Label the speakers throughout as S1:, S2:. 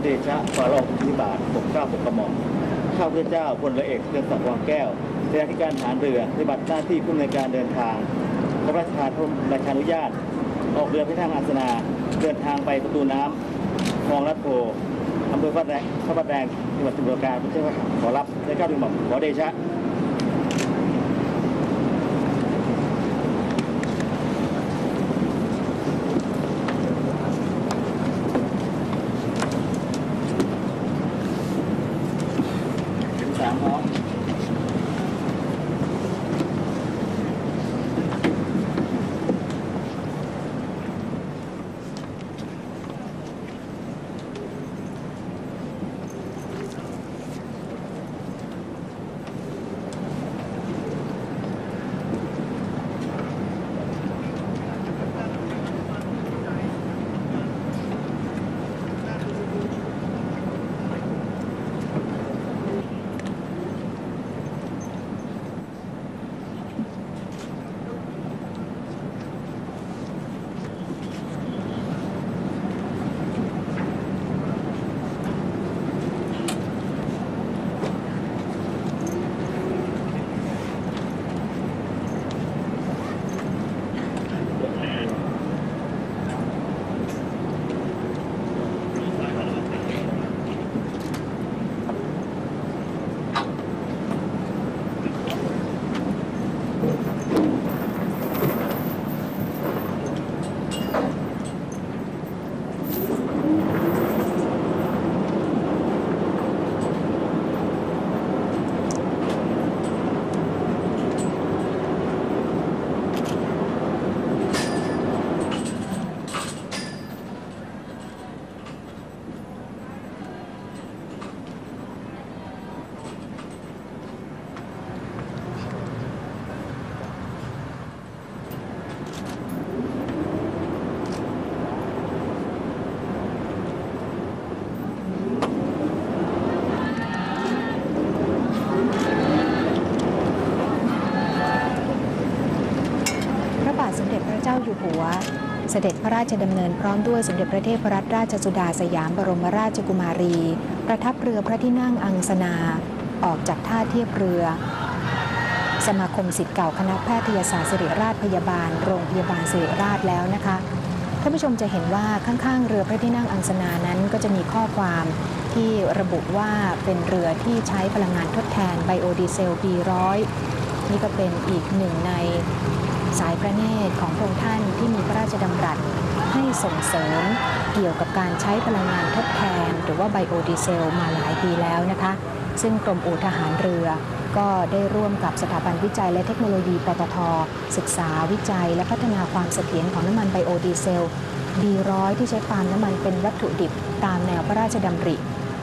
S1: อเดชะฟาโรห์พิบาทปกเกล้าปกกระหม่อมข้าพเจ้าพลเรือเอกเรืองศักดิ์วังแก้วเจ้าหน้าที่การฐานเรือปฏิบัติหน้าที่ผู้อำนวยการเดินทางขอพระราชทานพระราชานุญาต ออกเรือพิทักษ์อัสนา เดินทางไปประตูน้ำคลองรัตโพอำเภอพระแดงพระประแดงจังหวัดสมุทรปราการพระเจ้าขอรับและก้าวดึงบอมขอเดชะ
S2: เสด็จพระราชดำเนินพร้อมด้วยสมเด็จพระเทพรัตนราชสุดาสยามบรมราชกุมารี ประทับเรือพระที่นั่งอังสนา ออกจากท่าเทียบเรือ สมาคมสิทธิ์เก่าคณะแพทยศาสตร์ศิริราชพยาบาล โรงพยาบาลศิริราชแล้วนะคะท่านผู้ชมจะเห็นว่าข้างๆ เรือพระที่นั่งอังสนานั้นก็จะมีข้อความที่ระบุว่าเป็นเรือที่ใช้พลังงานทดแทนไบโอดีเซล B100 นี่ก็เป็นอีกหนึ่งใน สายพระเนตรของพระองค์ท่านที่มีพระราชดำรัสให้ส่งเสริมเกี่ยวกับการใช้พลังงานทดแทน หรือว่าไบโอดีเซลมาหลายปีแล้วนะคะ ซึ่งกรมอู่ทหารเรือ ก็ได้ร่วมกับสถาบันวิจัยและเทคโนโลยีปตท ศึกษาวิจัย และพัฒนาความเสถียรของน้ำมันไบโอดีเซล B100 ที่ใช้ปาล์มน้ำมันเป็นวัตถุดิบตามแนวพระราชดำริ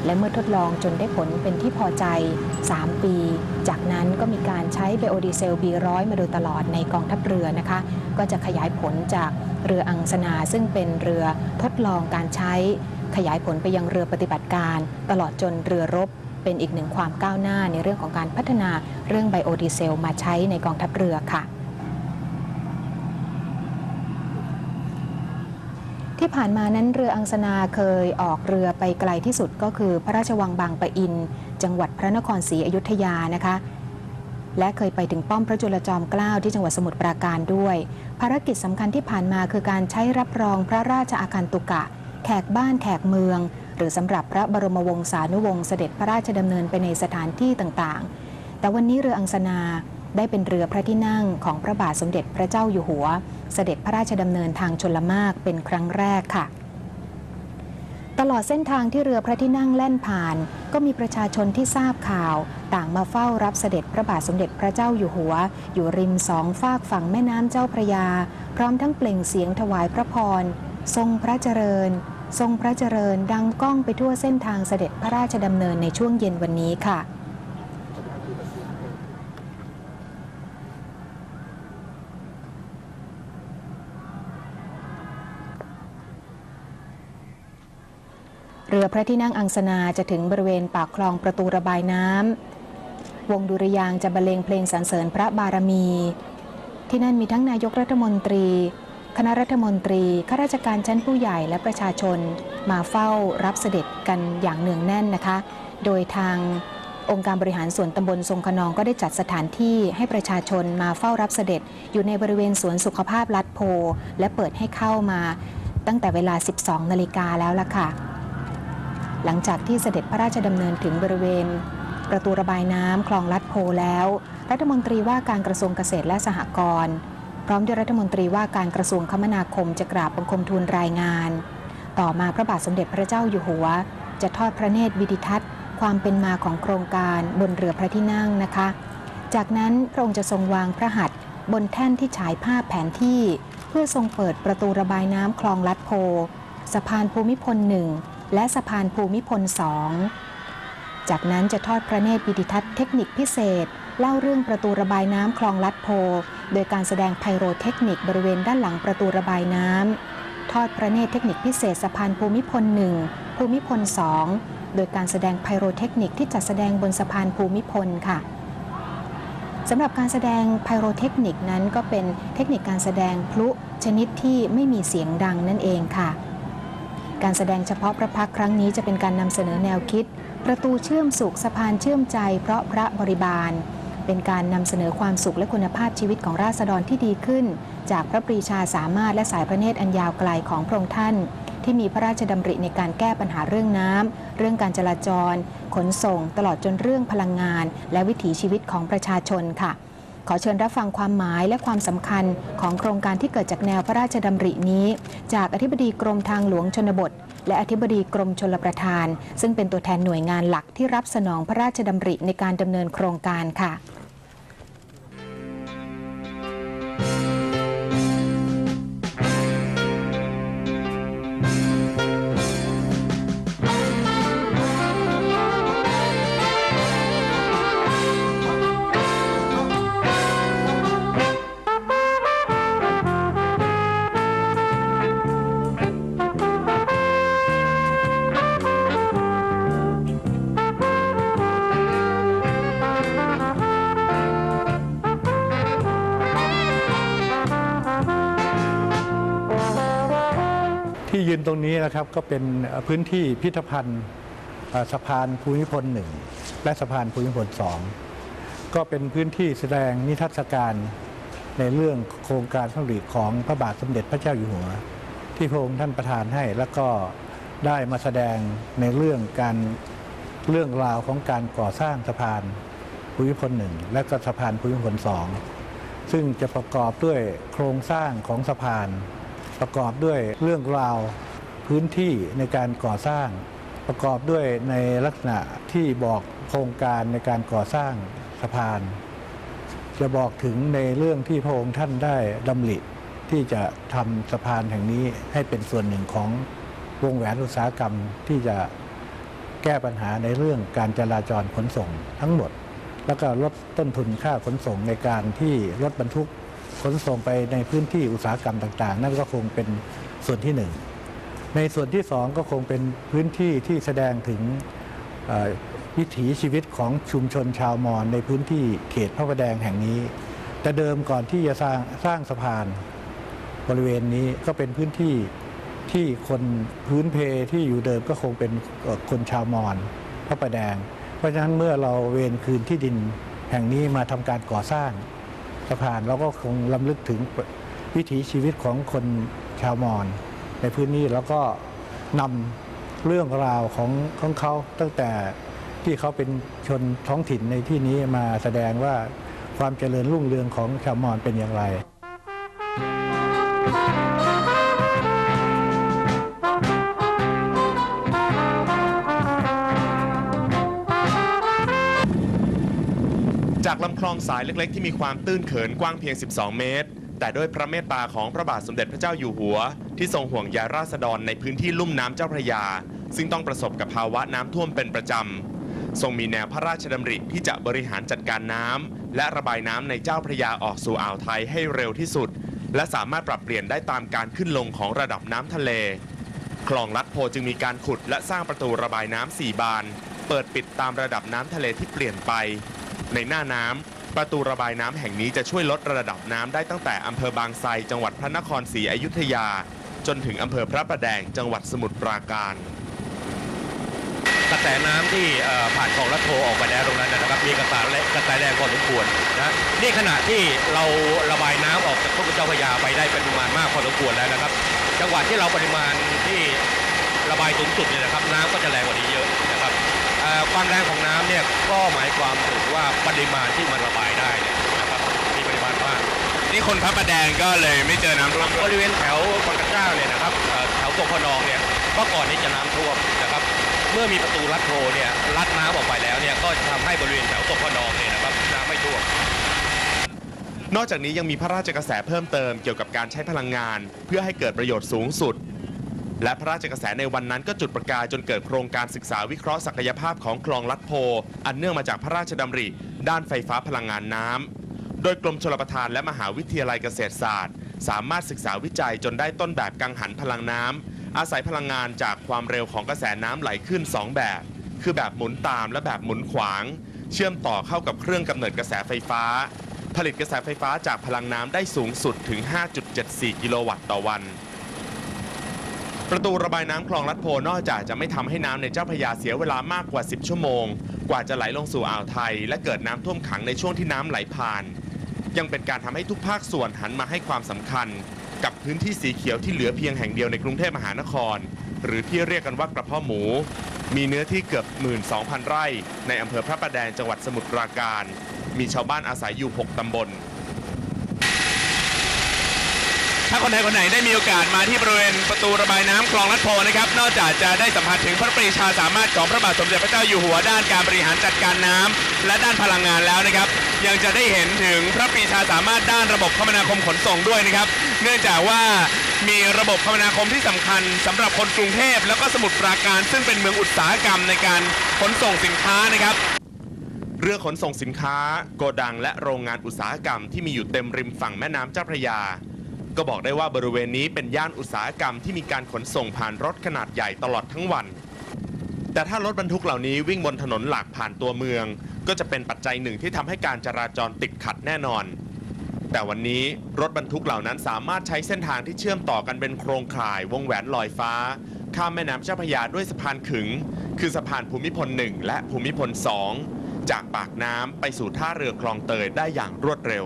S2: และเมื่อทดลองจนได้ผลเป็นที่พอใจ 3 ปี จากนั้นก็มีการใช้ไบโอดีเซล B100 มาโดยตลอดในกองทัพเรือนะคะ ก็จะขยายผลจากเรืออังสนาซึ่งเป็นเรือทดลองการใช้ ขยายผลไปยังเรือปฏิบัติการ ตลอดจนเรือรบเป็นอีกหนึ่งความก้าวหน้าในเรื่องของการพัฒนาเรื่องไบโอดีเซล มาใช้ในกองทัพเรือค่ะ ที่ผ่านมานั้นเรืออังสนาเคยออกเรือไปไกลที่สุดก็คือพระราชวังบางปะอิน จังหวัดพระนครศรีอยุธยานะคะ และเคยไปถึงป้อมพระจุลจอมเกล้าที่จังหวัดสมุทรปราการด้วย ภารกิจสำคัญที่ผ่านมาคือการใช้รับรองพระราชอาคันตุกะ แขกบ้านแขกเมือง หรือสำหรับพระบรมวงศานุวงศ์เสด็จพระราชดำเนินไปในสถานที่ต่างๆ แต่วันนี้เรืออังสนา ได้เป็นเรือพระที่นั่งของพระบาทสมเด็จพระเจ้าอยู่หัว เสด็จพระราชดำเนินทางชลมากเป็นครั้งแรกค่ะ ตลอดเส้นทางที่เรือพระที่นั่งแล่นผ่าน ก็มีประชาชนที่ทราบข่าว ต่างมาเฝ้ารับเสด็จพระบาทสมเด็จพระเจ้าอยู่หัว อยู่ริมสองฝากฝั่งแม่น้ำเจ้าพระยา พร้อมทั้งเปล่งเสียงถวายพระพร ทรงพระเจริญ ทรงพระเจริญดังก้องไปทั่วเส้นทางเสด็จพระราชดำเนินในช่วงเย็นวันนี้ค่ะ เรือพระที่นั่งอังสนาจะถึงบริเวณปากคลองประตูระบายน้ำวงดุริยางจะบรรเลงเพลงสรรเสริญพระบารมี ที่นั่นมีทั้งนายกรัฐมนตรี คณะรัฐมนตรีข้าราชการชั้นผู้ใหญ่และประชาชนมาเฝ้ารับเสด็จกันอย่างเนืองแน่นนะคะ โดยทางองค์การบริหารส่วนตำบลทรงขนองก็ได้จัดสถานที่ให้ประชาชนมาเฝ้ารับเสด็จ อยู่ในบริเวณสวนสุขภาพลัดโพ และเปิดให้เข้ามาตั้งแต่เวลา 12 นาฬิกาแล้วล่ะค่ะ หลังจากที่เสด็จพระราชดำเนินถึงบริเวณ ประตูระบายน้ำคลองลัดโพแล้ว รัฐมนตรีว่าการกระทรวงเกษตรและสหกรณ์พร้อมด้วยรัฐมนตรีว่าการกระทรวงคมนาคมจะกราบบังคมทูลรายงาน ต่อมาพระบาทสมเด็จพระเจ้าอยู่หัว จะทอดพระเนตรวิดิทัศน์ ความเป็นมาของโครงการบนเรือพระที่นั่งนะคะ จากนั้นพระองค์จะทรงวางพระหัตถ์บนแท่นที่ฉายภาพแผนที่ เพื่อทรงเปิดประตูระบายน้ำคลองลัดโพ สะพานภูมิพลหนึ่ง และสะพานภูมิพลสองจากนั้นจะทอดพระเนตรวิดิทัศน์เทคนิคพิเศษ เล่าเรื่องประตูระบายน้ำคลองลัดโพ โดยการแสดงไพโรเทคนิคบริเวณด้านหลังประตูระบายน้ำทอดพระเนตรเทคนิคพิเศษสะพานภูมิพลหนึ่งภูมิพลสองโดยการแสดงไพโรเทคนิคที่จัดแสดงบนสะพานภูมิพลค่ะสำหรับการแสดงไพโรเทคนิคนั้นก็เป็นเทคนิคการแสดงพลุชนิดที่ไม่มีเสียงดังนั่นเองค่ะ การแสดงเฉพาะพระพักครั้งนี้จะเป็นการนำเสนอแนวคิด ประตูเชื่อมสุขสะพานเชื่อมใจ เพราะพระบริบาล เป็นการนำเสนอความสุขและคุณภาพชีวิตของราษฎรที่ดีขึ้น จากพระปรีชาสามารถและสายพระเนตรอันยาวไกลของพระองค์ท่าน ที่มีพระราชดำริในการแก้ปัญหาเรื่องน้ำเรื่องการจราจร ขนส่ง ตลอดจนเรื่องพลังงาน และวิถีชีวิตของประชาชนค่ะ ขอเชิญรับฟังความหมายและความสำคัญของโครงการที่เกิดจากแนวพระราชดำรินี้ จากอธิบดีกรมทางหลวงชนบท และอธิบดีกรมชลประทาน ซึ่งเป็นตัวแทนหน่วยงานหลักที่รับสนองพระราชดำริในการดำเนินโครงการค่ะ
S3: ตรงนี้นะครับก็เป็นพื้นที่พิพิธภัณฑ์สะพานภูมิพลหนึ่งและสะพานภูมิพลสองก็เป็นพื้นที่แสดงนิทรรศการในเรื่องโครงการพระดของพระบาทสมเด็จพระเจ้าอยู่หัว ที่พระองค์ท่านประทานให้แล้วก็ได้มาแสดงในเรื่องการเรื่องราวของการก่อสร้างสะพานภูมิพลหนึ่งและก็สะพานภูมิพลสองซึ่งจะประกอบด้วยโครงสร้างของสะพาน ประกอบด้วยเรื่องราว พื้นที่ในการก่อสร้าง ประกอบด้วยในลักษณะที่บอกโครงการในการก่อสร้างสะพาน จะบอกถึงในเรื่องที่พระองค์ท่านได้ดำริที่จะทำสะพานแห่งนี้ให้เป็นส่วนหนึ่งของวงแหวนอุตสาหกรรมที่จะแก้ปัญหาในเรื่องการจราจรขนส่งทั้งหมด แล้วก็ลดต้นทุนค่าขนส่งในการที่รถบรรทุกขนส่งไปในพื้นที่อุตสาหกรรมต่าง ๆ นั่นก็คงเป็นส่วนที่หนึ่ง ในส่วนที่สองก็คงเป็นพื้นที่ที่แสดงถึงวิถีชีวิตของชุมชนชาวมอญในพื้นที่เขตพระประแดงแห่งนี้ แต่เดิมก่อนที่จะสร้างสร้างสะพานบริเวณนี้ก็เป็นพื้นที่ที่คนพื้นเพที่อยู่เดิมก็คงเป็นคนชาวมอญพระประแดง เพราะฉะนั้นเมื่อเราเวนคืนที่ดินแห่งนี้มาทำการก่อสร้างสะพานเราก็คงลำลึกถึงวิถีชีวิตของคนชาวมอญ ในพื้นนี้แล้วก็นำเรื่องราวของของเขาตั้งแต่ที่เขาเป็นชนท้องถิ่นในที่นี้มาแสดงว่าความเจริญรุ่งเรืองของชาวมอญเป็นอย่างไร
S4: จากลำคลองสายเล็กๆ ที่มีความตื้นเขินกว้างเพียง 12 เมตร แต่ด้วยพระเมตตาของพระบาทสมเด็จพระเจ้าอยู่หัว ที่ทรงห่วงใยราษฎรในพื้นที่ลุ่มน้ำเจ้าพระยา ซึ่งต้องประสบกับภาวะน้ำท่วมเป็นประจำ ทรงมีแนวพระราชดำริที่จะบริหารจัดการน้ำและระบายน้ำในเจ้าพระยาออกสู่อ่าวไทยให้เร็วที่สุด และสามารถปรับเปลี่ยนได้ตามการขึ้นลงของระดับน้ำทะเล คลองลัดโพจึงมีการขุดและสร้างประตูระบายน้ำ4บาน เปิดปิดตามระดับน้ำทะเลที่เปลี่ยนไป ในหน้าน้ำ ประตูระบายน้ำแห่งนี้จะช่วยลดระดับน้ำได้ตั้งแต่อำเภอบางไทรจังหวัดพระนครศรีอยุธยา จนถึงอำเภอพระประแดงจังหวัดสมุทรปราการ
S5: กระแสน้ำที่ผ่านคลองลัดโพออกไปแล้วตรงนั้นนะครับมีกระแสแรงกระแสแรงพอสมควรนะนี่ขณะที่เราระบายน้ำออกจากทุ่งเจ้าพระยาไปได้เป็นปริมาณมากพอสมควรแล้วนะครับ จังหวัดที่เราปริมาณที่ ระบายสูงสุดเนี่ยนะครับน้ำก็จะแรงกว่านี้เยอะนะครับเอ่อความแรงของน้ำเนี่ยก็หมายความถึงว่าปริมาณที่มันระบายได้เนี่ยนะครับมีปริมาณมาก
S4: นี่คนพระประแดงก็เลยไม่เจอน้ำท่วม
S5: บริเวณแถวบางกระเจ้าเนี่ยนะครับเอ่อแถวกงพนองเนี่ยเมื่อก่อนนี้จะน้ำท่วมนะครับเมื่อมีประตูลัดโพเนี่ยลัดน้ำออกไปแล้วเนี่ยก็จะทำให้บริเวณแถวกงพนองเนี่ยนะครับน้ำไม่ท่วม
S4: นอกจากนี้ยังมีพระราชกระแสเพิ่มเติมเกี่ยวกับการใช้พลังงาน เพื่อให้เกิดประโยชน์สูงสุด และพระราชกระแสในวันนั้นก็จุดประกายจนเกิดโครงการศึกษาวิเคราะห์ศักยภาพของคลองลัดโพ อันเนื่องมาจากพระราชดำริ ด้านไฟฟ้าพลังงานน้ำ โดยกรมชลประทานและมหาวิทยาลัยเกษตรศาสตร์ สามารถศึกษาวิจัยจนได้ต้นแบบกังหันพลังน้ำ อาศัยพลังงานจากความเร็วของกระแสน้ำไหลขึ้น 2 แบบ คือแบบหมุนตามและแบบหมุนขวาง เชื่อมต่อเข้ากับเครื่องกำเนิดกระแสไฟฟ้า ผลิตกระแสไฟฟ้าจากพลังน้ำได้สูงสุดถึง 5.74 กิโลวัตต์ต่อวัน ประตูระบายน้ำคลองลัดโพนอกจากจะไม่ทำให้น้ำในเจ้าพยาเสียเวลามากกว่า 10 ชั่วโมง กว่าจะไหลลงสู่อ่าวไทย และเกิดน้ำท่วมขังในช่วงที่น้ำไหลผ่าน ยังเป็นการทำให้ทุกภาคส่วนหันมาให้ความสำคัญ กับพื้นที่สีเขียวที่เหลือเพียงแห่งเดียวในกรุงเทพมหานคร หรือที่เรียกกันว่ากระเพาะหมู มีเนื้อที่เกือบ 12,000 ไร่ ในอำเภอพระประแดงจังหวัดสมุทรปราการ มีชาวบ้านอาศัยอยู่ 6ตำบล ถ้าคนใดคนไหนได้มีโอกาสมาที่บริเวณประตูระบายน้ำคลองลัดโพนะครับ นอกจากจะได้สัมผัสถึงพระปรีชาสามารถของพระบาทสมเด็จพระเจ้าอยู่หัวด้านการบริหารจัดการน้ำและด้านพลังงานแล้วนะครับ ยังจะได้เห็นถึงพระปรีชาสามารถด้านระบบคมนาคมขนส่งด้วยนะครับ เนื่องจากว่ามีระบบคมนาคมที่สำคัญสำหรับคนกรุงเทพแล้วก็สมุทรปราการซึ่งเป็นเมืองอุตสาหกรรมในการขนส่งสินค้านะครับเรือขนส่งสินค้า โกดังและโรงงานอุตสาหกรรมที่มีอยู่เต็มริมฝั่งแม่น้ำเจ้าพระยา ก็บอกได้ว่าบริเวณนี้เป็นย่านอุตสาหกรรมที่มีการขนส่งผ่านรถขนาดใหญ่ตลอดทั้งวัน แต่ถ้ารถบรรทุกเหล่านี้วิ่งบนถนนหลักผ่านตัวเมือง ก็จะเป็นปัจจัยหนึ่งที่ทำให้การจราจรติดขัดแน่นอน แต่วันนี้รถบรรทุกเหล่านั้นสามารถใช้เส้นทางที่เชื่อมต่อกันเป็นโครงข่ายวงแหวนลอยฟ้า ข้ามแม่น้ำเจ้าพระยาด้วยสะพานขึง คือสะพานภูมิพล1และภูมิพล2จากปากน้ำไปสู่ท่าเรือคลองเตยได้อย่างรวดเร็ว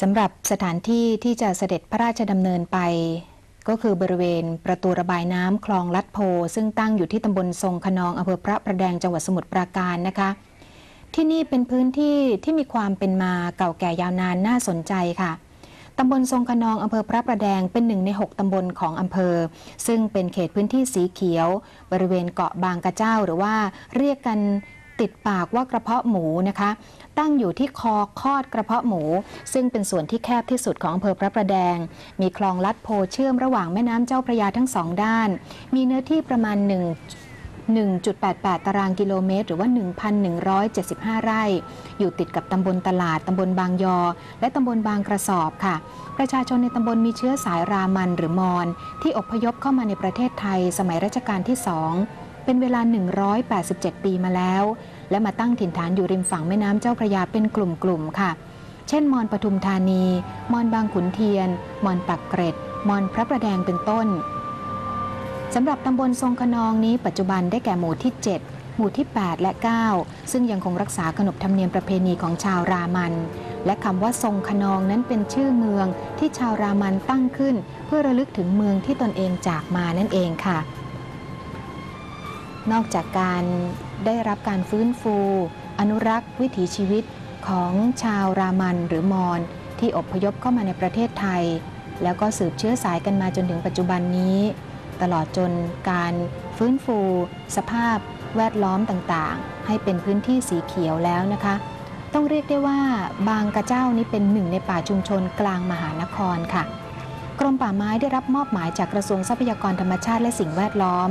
S2: สำหรับสถานที่ที่จะเสด็จพระราชดำเนินไป ก็คือบริเวณประตูระบายน้ำคลองลัดโพ ซึ่งตั้งอยู่ที่ตำบลทรงขนองอำเภอพระประแดงจังหวัดสมุทรปราการนะคะ ที่นี่เป็นพื้นที่ที่มีความเป็นมาเก่าแก่ยาวนานน่าสนใจค่ะตำบลทรงขนองอำเภอพระประแดงเป็นหนึ่งใน 6 ตำบลของอำเภอ ซึ่งเป็นเขตพื้นที่สีเขียว บริเวณเกาะบางกระเจ้าหรือว่าเรียกกันติดปากว่ากระเพาะหมูนะคะ ตั้งอยู่ที่คอคอดกระเพาะหมู ซึ่งเป็นส่วนที่แคบที่สุดของอำเภอพระประแดง มีคลองลัดโพเชื่อมระหว่างแม่น้ำเจ้าพระยาทั้งสองด้าน มีเนื้อที่ประมาณ 1 1.88 ตารางกิโลเมตร หรือว่า 1,175 ไร่ อยู่ติดกับตำบลตลาด ตำบลบางยอ และตำบลบางกระสอบค่ะ ประชาชนในตำบลมีเชื้อสายรามันหรือมอญที่อพยพเข้ามาในประเทศไทย สมัยรัชกาลที่สองเป็นเวลา 187 ปีมาแล้ว และมาตั้งถิ่นฐานอยู่ริมฝั่งแม่น้ำเจ้าพระยาเป็นกลุ่มๆค่ะ เช่น มอนปทุมธานี มอนบางขุนเทียน มอนปักเกร็ด มอนพระประแดงเป็นต้นสำหรับตำบลทรงขนองนี้ปัจจุบันได้แก่หมู่ที่ 7 หมู่ที่ 8 และ 9 ซึ่งยังคงรักษาขนบธรรมเนียมประเพณีของชาวรามัน และคำว่าทรงขนองนั้นเป็นชื่อเมืองที่ชาวรามันตั้งขึ้น เพื่อระลึกถึงเมืองที่ตนเองจากมานั่นเองค่ะ นอกจากการ ได้รับการฟื้นฟู อนุรักษ์วิถีชีวิตของชาวรามันหรือมอญที่อพยพเข้ามาในประเทศไทย แล้วก็สืบเชื้อสายกันมาจนถึงปัจจุบันนี้ ตลอดจนการฟื้นฟู สภาพแวดล้อมต่างๆ ให้เป็นพื้นที่สีเขียวแล้วนะคะ ต้องเรียกได้ว่าบางกระเจ้านี้เป็นหนึ่งในป่าชุมชนกลางมหานครค่ะ กรมป่าไม้ได้รับมอบหมายจากกระทรวงทรัพยากรธรรมชาติและสิ่งแวดล้อม